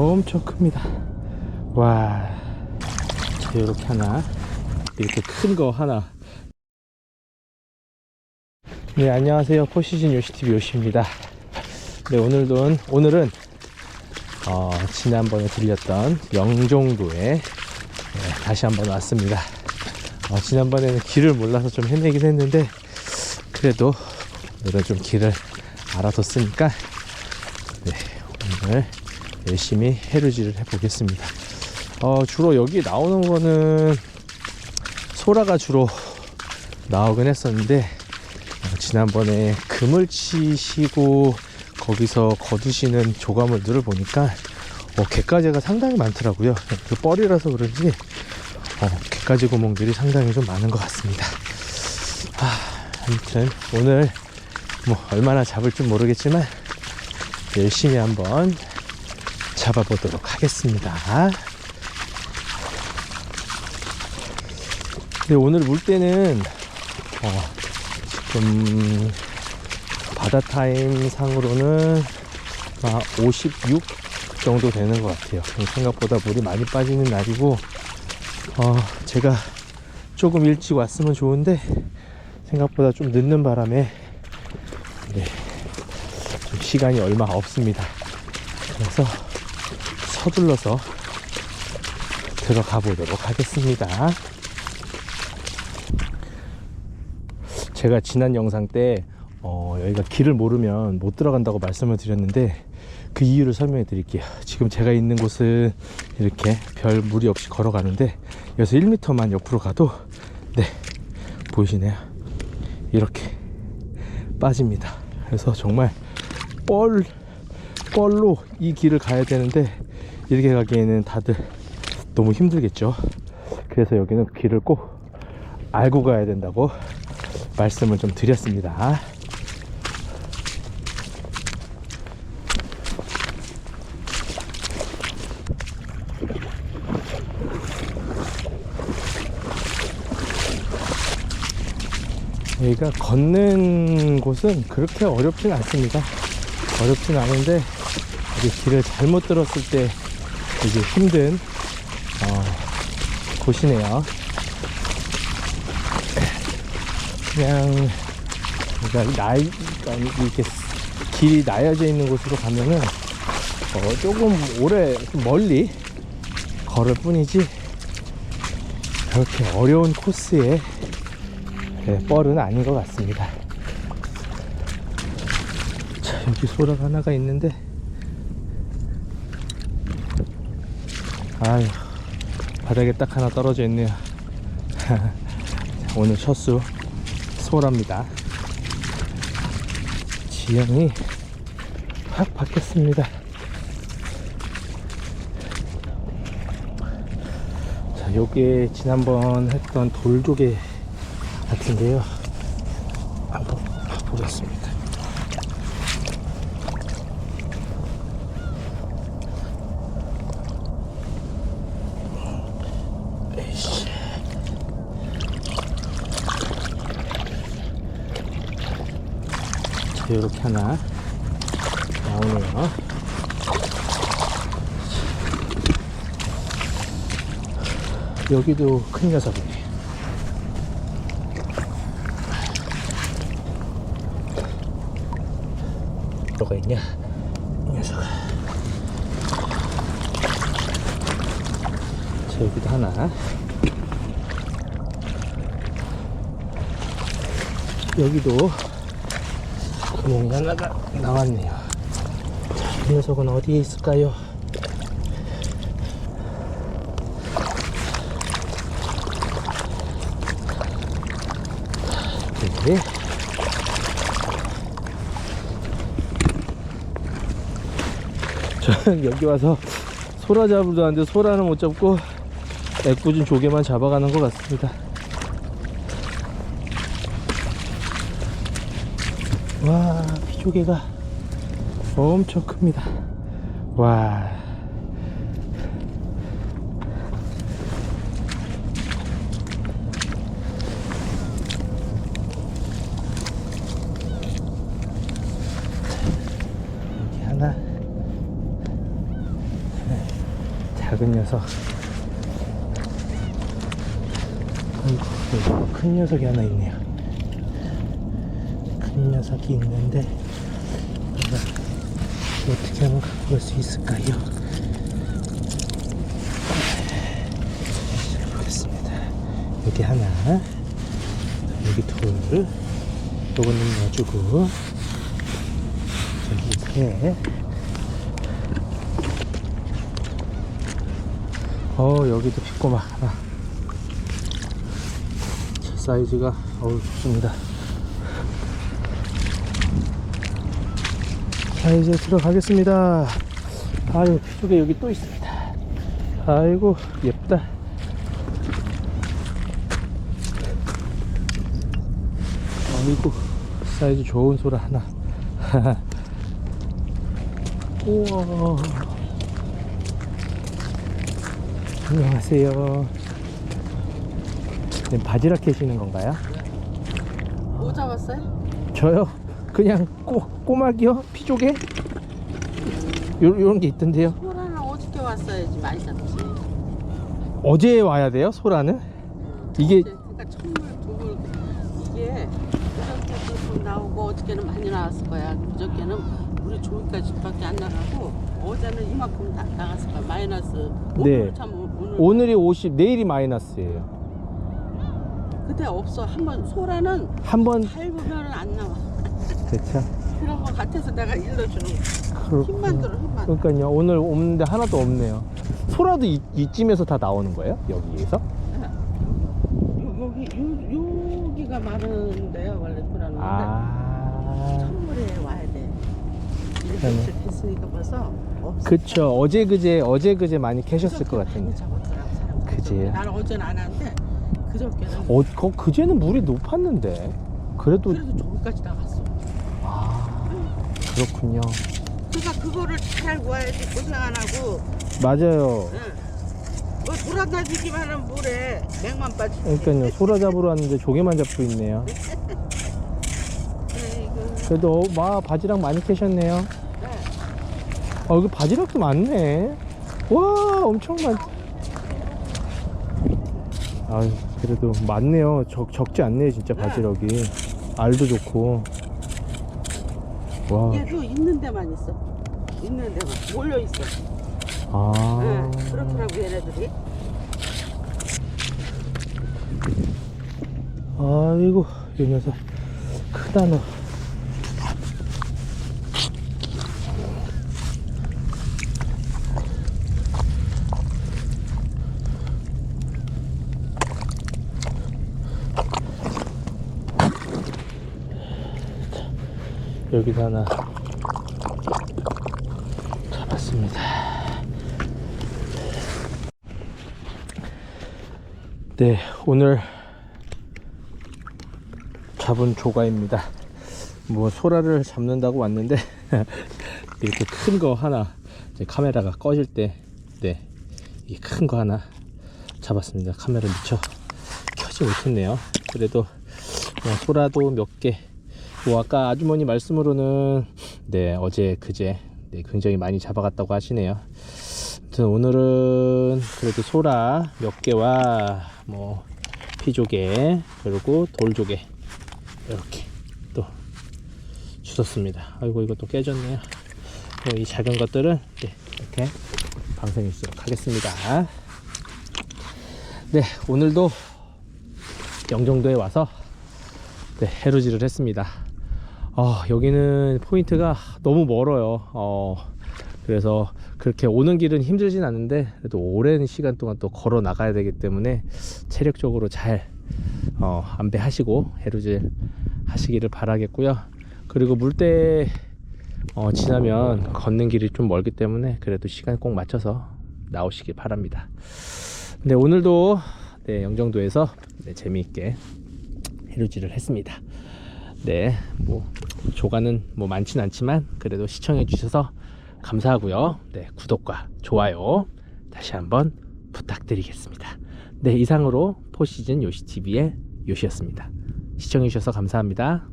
엄청 큽니다. 와, 이렇게 하나, 이렇게 큰 거 하나. 네, 안녕하세요. 포시즌 요시TV 요시입니다. 네, 오늘도, 오늘은, 어, 지난번에 들렸던 영종도에 네, 다시 한번 왔습니다. 어, 지난번에는 길을 몰라서 좀 헤매긴 했는데, 그래도 오늘은 좀 길을 알아뒀으니까, 네, 오늘 열심히 해루질을 해보겠습니다. 어, 주로 여기 나오는 거는 소라가 주로 나오긴 했었는데 어, 지난번에 금을 치시고 거기서 거두시는 조가물들을 보니까 어, 갯가재가 상당히 많더라고요. 그 뻘이라서 그런지 어, 갯가재 구멍들이 상당히 좀 많은 것 같습니다. 아, 아무튼 오늘 뭐 얼마나 잡을 줄 모르겠지만 열심히 한번 잡아보도록 하겠습니다. 근데 오늘 물 때는 어, 지금 바다 타임 상으로는 56 정도 되는 것 같아요. 생각보다 물이 많이 빠지는 날이고 어, 제가 조금 일찍 왔으면 좋은데 생각보다 좀 늦는 바람에 네, 좀 시간이 얼마 없습니다. 그래서 서둘러서 들어가 보도록 하겠습니다. 제가 지난 영상 때 어, 여기가 길을 모르면 못 들어간다고 말씀을 드렸는데 그 이유를 설명해 드릴게요. 지금 제가 있는 곳은 이렇게 별 무리 없이 걸어가는데 여기서 1m만 옆으로 가도 네 보이시네요. 이렇게 빠집니다. 그래서 정말 뻘 뻘로 이 길을 가야 되는데 이렇게 가기에는 다들 너무 힘들겠죠. 그래서 여기는 길을 꼭 알고 가야 된다고 말씀을 좀 드렸습니다. 여기가 걷는 곳은 그렇게 어렵진 않습니다. 어렵진 않은데 길을 잘못 들었을 때 이게 힘든 어, 곳이네요. 그냥 그러니까 나이 이렇게 길이 나여져 있는 곳으로 가면은 어, 조금 오래 좀 멀리 걸을 뿐이지 그렇게 어려운 코스에 네, 뻘은 아닌 것 같습니다. 자, 여기 소라가 하나가 있는데, 아유, 바닥에 딱 하나 떨어져 있네요. 오늘 첫수 소라입니다. 지형이 확 바뀌었습니다. 자, 요게 지난번 했던 돌조개 같은데요. 한번 보겠습니다. 이렇게 하나 나오네요. 여기도 큰 녀석이네. 뭐가 있냐? 이 녀석. 자, 여기도 하나. 여기도 구멍이 하나가 나왔네요. 자, 이 녀석은 어디에 있을까요? 네. 저는 여기 와서 소라 잡으도 하는데 소라는 못 잡고 애꿎은 조개만 잡아가는 것 같습니다. 와, 피조개가 엄청 큽니다. 와. 여기 하나. 네. 작은 녀석. 큰 녀석이 하나 있네요. 큰 녀석이 있는데, 어떻게 하면 갖고 갈수 있을까요? 잘 보겠습니다. 여기 하나, 여기 둘, 요거는 놔주고, 여기 셋. 어 여기도 핏꼬막 하나 자, 사이즈가 어우 좋습니다 자 이제 들어가겠습니다 아유 피조개 여기 또 있습니다 아이고 예쁘다 아이고 사이즈 좋은 소라 하나 우와 안녕하세요. 네, 바지락 캐시는 건가요? 뭐 잡았어요? 저요? 그냥 꼬, 꼬막이요? 피조개? 요, 요런 게 있던데요. 소라는 어저께 왔어야지 많이 잡지. 어제 와야 돼요, 소라는? 이게- 어제, 그러니까 천물 두물 이게 그저께도 좀 나오고 어저께는 많이 나왔을 거야. 그저께는 우리 조기까지밖에 안 나가고 어제는 이만큼 다 나갔을 거야. 마이너스. 네. 오늘 참 오- 오늘 오늘이 50, 내일이 마이너스예요. 그때 없어. 한번 소라는 한번 밟으면 안 나와. 대차. 그런 거 같아서 내가 일러주는 거. 힘만 들어 힘만. 그러니까요. 오늘 없는데 하나도 없네요. 소라도 이, 이쯤에서 다 나오는 거예요? 여기에서? 요- 여기 요, 여기가 많은데요 원래. 근데 아. 선물에 와야 돼. 그러네. 일주일 됐으니까 벌써 없어. 그쵸. 어제 그제, 어제 그제 많이 캐셨을 것 같은데. 그지. 나는 어제는 안 하는데 그저께는 어, 거, 그제는 물이 높았는데. 그래도, 그래도 저기까지 나갔어. 아, 그렇군요. 그러니까 그거를 잘 구해야지 고생 안 하고. 맞아요. 응. 뭐 돌아다니기만 하면 물에 맥만 빠지지. 그러니까요. 소라 잡으러 왔는데 조개만 잡고 있네요. 에이구. 그래도, 어, 와, 바지락 많이 캐셨네요. 네. 아, 여기 바지락도 많네. 와, 엄청 많. 아, 그래도 많네요. 적, 적지 않네 요, 진짜 바지락이. 알도 좋고. 와, 얘도 있는 데만 있어. 있는 데만 몰려 있어. 아. 응. 그렇더라고 얘네들이. 아이고, 이 녀석. 크다, 너. 여기서 하나 잡았습니다. 네, 오늘 잡은 조가입니다. 뭐 소라를 잡는다고 왔는데 이렇게 큰 거 하나 카메라가 꺼질 때, 네, 이큰 거 하나 잡았습니다. 카메라 미처 켜지 못했네요. 그래도 그냥 소라도 몇 개. 뭐 아까 아주머니 말씀으로는 네 어제 그제 네, 굉장히 많이 잡아갔다고 하시네요. 아무튼 오늘은 그래도 소라 몇 개와 뭐 피조개 그리고 돌조개 이렇게 또 주셨습니다. 아이고 이것도 깨졌네요. 그럼 이 작은 것들은 네, 이렇게 방생해 주도록 하겠습니다. 네 오늘도 영종도에 와서 네, 해루질을 했습니다. 어, 여기는 포인트가 너무 멀어요. 어, 그래서 그렇게 오는 길은 힘들진 않은데 그래도 오랜 시간 동안 또 걸어 나가야 되기 때문에 체력적으로 잘 어, 안배하시고 해루질 하시기를 바라겠고요. 그리고 물때 어, 지나면 걷는 길이 좀 멀기 때문에 그래도 시간 꼭 맞춰서 나오시길 바랍니다. 네, 오늘도 네, 영종도에서 네, 재미있게 해루질을 했습니다. 네, 뭐 조가는 뭐 많진 않지만 그래도 시청해 주셔서 감사하고요. 네, 구독과 좋아요 다시 한번 부탁드리겠습니다. 네, 이상으로 포시즌 요시TV의 요시였습니다. 시청해 주셔서 감사합니다.